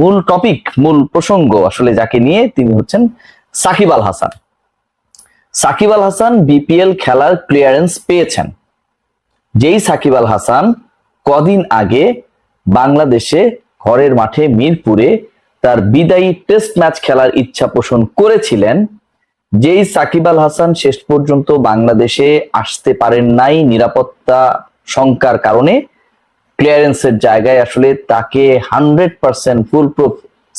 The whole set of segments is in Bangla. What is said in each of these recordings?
মূল টপিক মূল প্রসঙ্গ আসলে যাকে নিয়ে তিনি হচ্ছেন সাকিব আল হাসান। সাকিব আল হাসান বিপিএল খেলার ক্লিয়ারেন্স পেয়েছেন। যেই সাকিব আল হাসান কদিন আগে বাংলাদেশে ঘরের মাঠে মিরপুরে তার বিদায়ী টেস্ট ম্যাচ খেলার ইচ্ছা পোষণ করেছিলেন, যেই সাকিব আল হাসান শেষ পর্যন্ত বাংলাদেশে আসতে পারেন নাই নিরাপত্তা শঙ্কার কারণে ক্লিয়ারেন্সের জায়গায় আসলে তাকে hundred percent full proof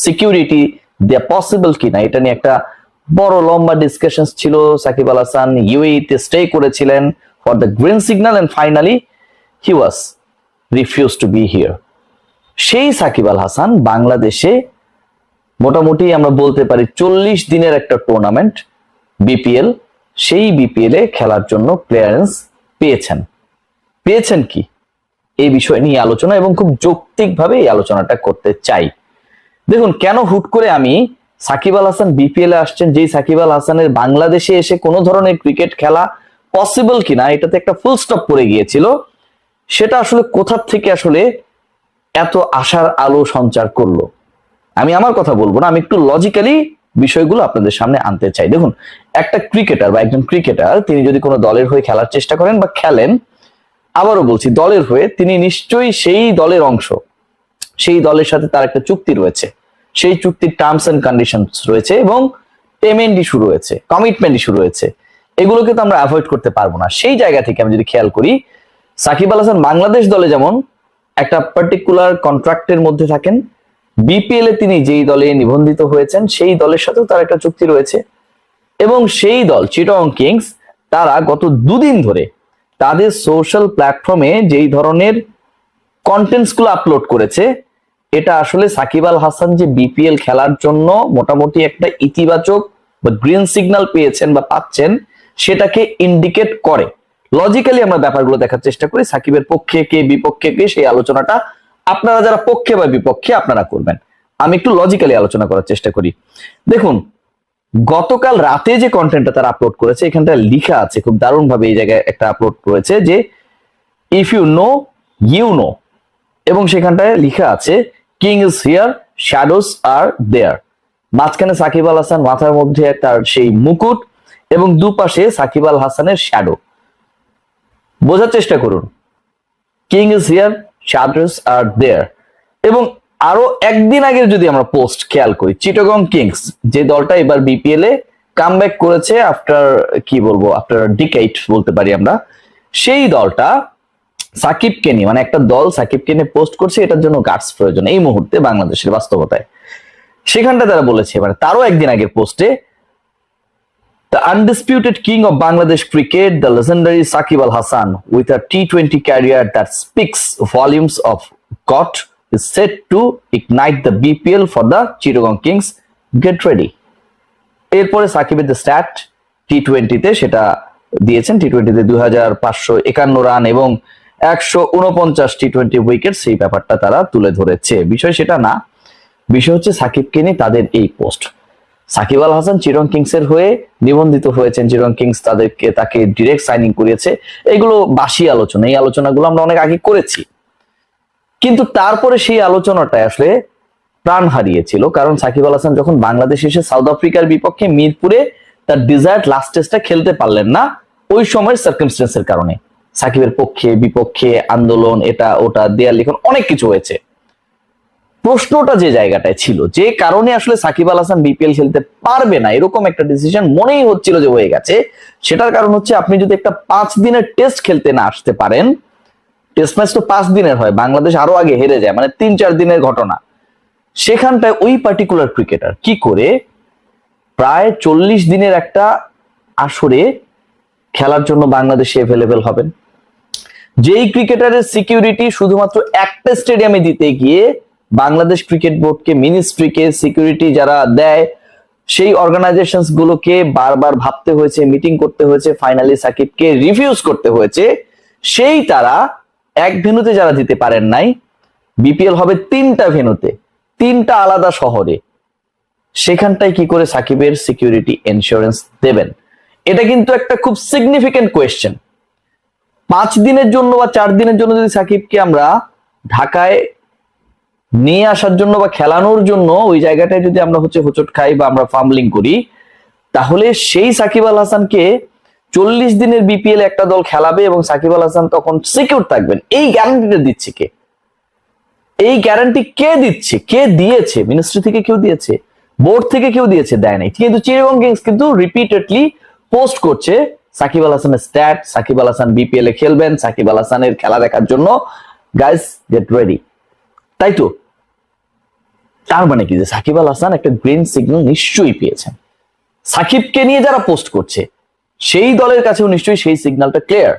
security দেওয়া পসিবল কিনা, এটা নিয়ে একটা বড় লম্বা ডিসকাশন ছিল। সাকিব আল হাসান ইউএইতে স্টে করেছিলেন for the green signal and finally he was refuse to be here সেই সাকিব আল হাসান বাংলাদেশে মোটামুটি আমরা বলতে পারি চল্লিশ দিনের একটা টুর্নামেন্ট বিপিএল সেই বিপিএল এ খেলার জন্য ক্লিয়ারেন্স পেয়েছেন। পেয়েছেন কি? এই বিষয় নিয়ে আলোচনা এবং খুব যৌক্তিকভাবে এই আলোচনাটা করতে চাই। দেখুন, কেন হুট করে আমি সাকিব আল হাসান বিপিএল এ আসছেন, যেই সাকিব আল হাসানের বাংলাদেশে এসে কোনো ধরনের ক্রিকেট খেলা পসিবল কিনা, এটাতে একটা ফুল স্টপ পড়ে গিয়েছিল, সেটা আসলে কোথার থেকে আসলে এত আশার আলো সঞ্চার করল? আমি আমার কথা বলব না, আমি একটু লজিক্যালি বিষয়গুলো আপনাদের সামনে আনতে চাই। দেখুন, একটা ক্রিকেটার বা একজন ক্রিকেটার তিনি যদি কোনো দলের হয়ে খেলার চেষ্টা করেন বা খেলেন আবারও বলছি, দলের হয়ে তিনি নিশ্চয়ই সেই দলের অংশ। সেই দলের সাথে তার একটা চুক্তি রয়েছে। সেই চুক্তির টার্মস এন্ড কন্ডিশন রয়েছে এবং পেমেন্ট ইস্যু রয়েছে কমিটমেন্ট ইস্যু রয়েছে। এগুলোকে তো আমরা অ্যাভয়েড করতে পারব না। সেই জায়গা থেকে আমি যদি খেয়াল করি, সাকিব আল হাসান বাংলাদেশ দলে যেমন একটা পার্টিকুলার কন্ট্রাক্টের মধ্যে থাকেন বিপিএল এ তিনি যেই দলে নিবন্ধিত হয়েছেন, সেই দলের সাথেও তার একটা চুক্তি রয়েছে। এবং সেই দল চিটং কিংস তারা গত দুদিন ধরে তাদের সোশ্যাল প্ল্যাটফর্মে যেই ধরনের কন্টেন্টসগুলো আপলোড করেছে, এটা আসলে সাকিব আল হাসান যে বিপিএল খেলার জন্য মোটামুটি একটা ইতিবাচক বা গ্রিন সিগন্যাল পেয়েছেন বা পাচ্ছেন, সেটাকে ইন্ডিকেট করে। লজিক্যালি আমরা ব্যাপারগুলো দেখার চেষ্টা করি, সাকিবের পক্ষে কে, বিপক্ষে কে, সেই আলোচনাটা আপনারা যারা পক্ষে বা বিপক্ষে আপনারা করবেন। আমি একটু লজিক্যালি আলোচনা করার চেষ্টা করি। দেখুন গতকাল রাতে যে কন্টেন্টটা তারা আপলোড করেছে এখানটা লিখা আছে, খুব দারুণ ভাবে এই জায়গায় একটা আপলোড করেছে যে if you know you know এবং সেখানটায় লিখা আছে king is here shadows are there মাঝখানে সাকিব আল হাসান মাথার মধ্যে তার সেই মুকুট এবং দুপাশে সাকিব আল হাসানের শ্যাডো বোঝার চেষ্টা করুন। King is here shadows are there এবং আরও একদিন আগের যদি আমরা পোস্ট খেয়াল করি চিটগং কিংস যে দলটা এবার বিপিএল এ কাম করেছে আফটার কি বলব আফটার ডিকেট বলতে পারি আমরা সেই দলটা সাকিবকে নিয়ে মানে একটা দল সাকিবকে নিয়ে পোস্ট করছে এটার জন্য গার্ডস প্রয়োজন এই মুহূর্তে বাংলাদেশের বাস্তবতায়। সেখানটা তারা বলেছে মানে তারও একদিন আগের পোস্টে the undisputed king king Bangladesh cricket the legendary Sakib Al Hasan Hasan, with a T20 career that speaks volumes of God, is set to ignite the BPL for the Chittagong Kings. Get ready. এরপরে সাকিবের যে স্ট্যাট টি টোয়েন্টিতে সেটা দিয়েছেন। টি টোয়েন্টিতে দুই হাজার পাঁচশো একান্ন রান এবং একশো উনপঞ্চাশ টি টোয়েন্টি উইকেট সেই ব্যাপারটা তারা তুলে ধরেছে। বিষয় সেটা না। বিষয় হচ্ছে সাকিবকে নিয়ে তাদের এই পোস্ট। সাকিব আল হাসান চিরং কিংস এর হয়ে নিবন্ধিত হয়েছেন। চিরং কিংস তাদেরকে তাকে ডিরেক্ট সাইনিং করিয়েছে। এগুলো বাসি আলোচনা। এই আলোচনাগুলো আমরা অনেক আগে করেছি। কিন্তু তারপরে সেই আলোচনাটা আসলে প্রাণ হারিয়েছিল। কারণ সাকিব আল হাসান যখন বাংলাদেশ এসে সাউথ আফ্রিকার বিপক্ষে মিরপুরে তার ডিজায়ার্ড লাস্ট টেস্টটা খেলতে পারলেন না, ওই সময়ের সার্কামস্টেন্সের কারণে। সাকিবের পক্ষে, বিপক্ষে, আন্দোলন, এটা, ওটা, দেয়াল লিখন, অনেক কিছু হয়েছে। প্রশ্নটা যে জায়গাটায় ছিল, যে কারণে আসলে সাকিব আল হাসান বিপিএল খেলতে পারবে না, এরকম একটা ডিসিশন মনেই হচ্ছিল যে হয়ে গেছে। সেটার কারণ হচ্ছে, আপনি যদি একটা পাঁচ দিনের টেস্ট খেলতে না আসতে পারেন টেস্ট ম্যাচ তো পাঁচ দিনের হয়, বাংলাদেশ আরও আগে হেরে যায় মানে তিন চার দিনের ঘটনা। সেখানটায় ওই পার্টিকুলার ক্রিকেটার কি করে? প্রায় চল্লিশ দিনের একটা আসরে খেলার জন্য বাংলাদেশে অ্যাভেলেবেল হবেন। যেই ক্রিকেটারের সিকিউরিটি শুধুমাত্র একটা স্টেডিয়ামে দিতে গিয়ে বাংলাদেশ ক্রিকেট বোর্ডকে মিনিস্ট্রিকে সিকিউরিটি যারা দেয়, সেই অর্গানাইজেশন গুলোকে বারবার ভাবতে হয়েছে মিটিং করতে হয়েছে ফাইনালি সাকিবকে রিফিউজ করতে হয়েছে, সেই তারা এক ভেনুতে যারা দিতে পারেন নাই বিপিএল হবে তিনটা ভেনুতে, তিনটা আলাদা শহরে। সেখানটায় কি করে সাকিবের সিকিউরিটি ইন্স্যুরেন্স দেবেন? এটা কিন্তু একটা খুব সিগনিফিকেন্ট কোয়েশ্চেন পাঁচ দিনের জন্য বা চার দিনের জন্য যদি সাকিবকে আমরা ঢাকায় নিয়ে আসার জন্য বা খেলানোর জন্য ওই জায়গাটায় যদি আমরা হচ্ছে হোচট খাই বা আমরা ফার্মলিং করি, তাহলে সেই সাকিব আল হাসানকে চল্লিশ দিনের বিপিএল একটা দল খেলাবে এবং সাকিব আল হাসান তখন সিকিউর থাকবেন। এই গ্যারান্টিটা দিচ্ছে কে? এই গ্যারান্টি কে দিচ্ছে? কে দিয়েছে? মিনিস্ট্রি থেকে কেউ দিয়েছে? বোর্ড থেকে কেউ দিয়েছে? দেয় নাই। কিন্তু চিরগং কিংস কিন্তু রিপিটেডলি পোস্ট করছে সাকিব আল হাসানের স্ট্যাট সাকিব আল হাসান বিপিএল এ খেলবেন, সাকিব আল হাসানের খেলা দেখার জন্য। গাইস গেট রেডি তাই তো? তার মানে কি? যে সাকিব আল হাসান একটা গ্রিন সিগন্যাল নিশ্চয়ই পেয়েছেন। সাকিবকে নিয়ে যারা পোস্ট করছে সেই দলের কাছেও নিশ্চয়ই সেই সিগন্যালটা ক্লিয়ার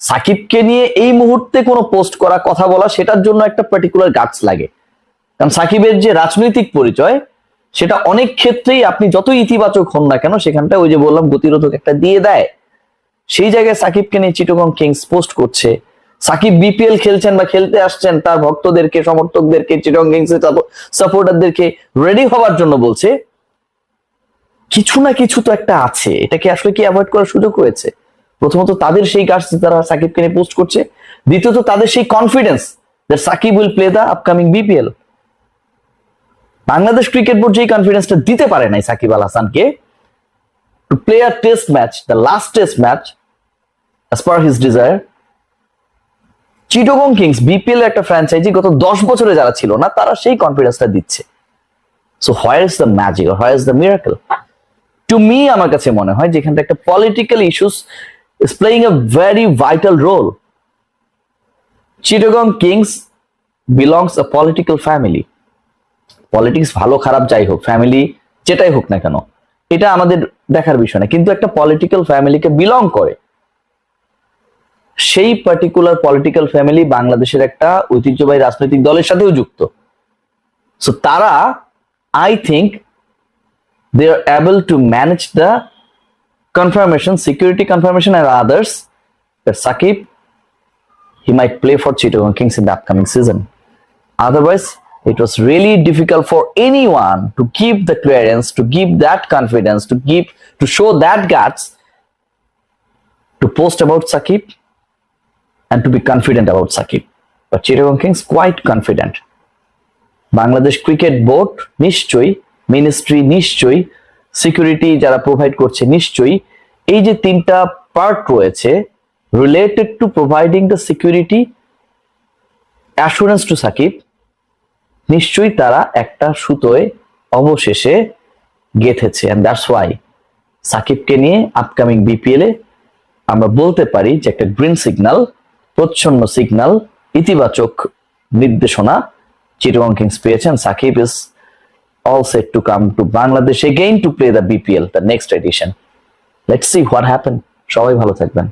সাকিবকে নিয়ে এই মুহূর্তে কোনো পোস্ট করা, কথা বলা, সেটার জন্য একটা পার্টিকুলার গাছ লাগে। কারণ সাকিবের যে রাজনৈতিক পরিচয়, সেটা অনেক ক্ষেত্রেই আপনি যতই ইতিবাচক হন না কেন সেখানটা ওই যে বললাম, গতিরোধক একটা দিয়ে দেয়। সেই জায়গায় সাকিবকে নিয়ে চিটগং কিংস পোস্ট করছে। সাকিব বিপিএল খেলছেন বা খেলতে আসছেন, তার ভক্তদেরকে, সমর্থকদেরকে, চিটগং কিংস সাপোর্টারদেরকে রেডি হওয়ার জন্য বলছে। কিছু না কিছু তো একটা আছে। এটাকে আসলে কি অ্যাভয়েড করার সুযোগ রয়েছে? প্রথমত তাদের সেই কাজ তারা সাকিবকে নিয়ে পোস্ট করছে। দ্বিতীয়ত তাদের সেই confidence Sakib will play the upcoming BPL Bangladesh cricket board যেই কনফিডেন্সটা দিতে পারে নাই সাকিব আল হাসানকে to play a test match the last test match as per his desire Chittagong kings BPL একটা ফ্র্যাঞ্চাইজি গত দশ বছরে যারা ছিল না, তারা সেই কনফিডেন্সটা দিচ্ছে। So where is the magic where is the miracle to me আমার কাছে মনে হয় যেখানটা একটা political issues is playing a very vital role Chittagong kings belongs a political family politics ভালো, খারাপ যাই হোক ফ্যামিলি যেটাই হোক না কেন, এটা আমাদের দেখার বিষয় না। কিন্তু একটা পলিটিক্যাল ফ্যামিলিকে বিলং করে। সেই পার্টিকুলার পলিটিক্যাল ফ্যামিলি বাংলাদেশের একটা ঐতিহ্যবাহী রাজনৈতিক দলের সাথেও যুক্ত। সো তারা I think they are able to manage the confirmation, security confirmation and others that Sakib he might play for Chittagong Kings in the upcoming season. Otherwise, it was really difficult for anyone to keep the clearance, to give that confidence, to give to show that guts to post about Sakib and to be confident about Sakib. But Chittagong Kings quite confident. Bangladesh cricket board নিশ্চয়ই Ministry নিশ্চয়ই, সিকিউরিটি যারা প্রোভাইড করছে নিশ্চয়ই, এই যে তিনটা পার্ট রয়েছে related to providing the security assurance to Sakib নিশ্চয়ই তারা একটা সুতোয় অবশেষে গেথেছে অ্যান্ড দ্যাটস ওয়াই সাকিবকে নিয়ে আপকামিং বিপিএল আমরা বলতে পারি যে একটা গ্রিন সিগন্যাল প্রচ্ছন্ন সিগন্যাল ইতিবাচক নির্দেশনা চিটগং কিংস পেয়েছেন। Sakib is all set to come to Bangladesh again to play the BPL, the next edition. Let's see what happened. সবাই ভালো থাকবেন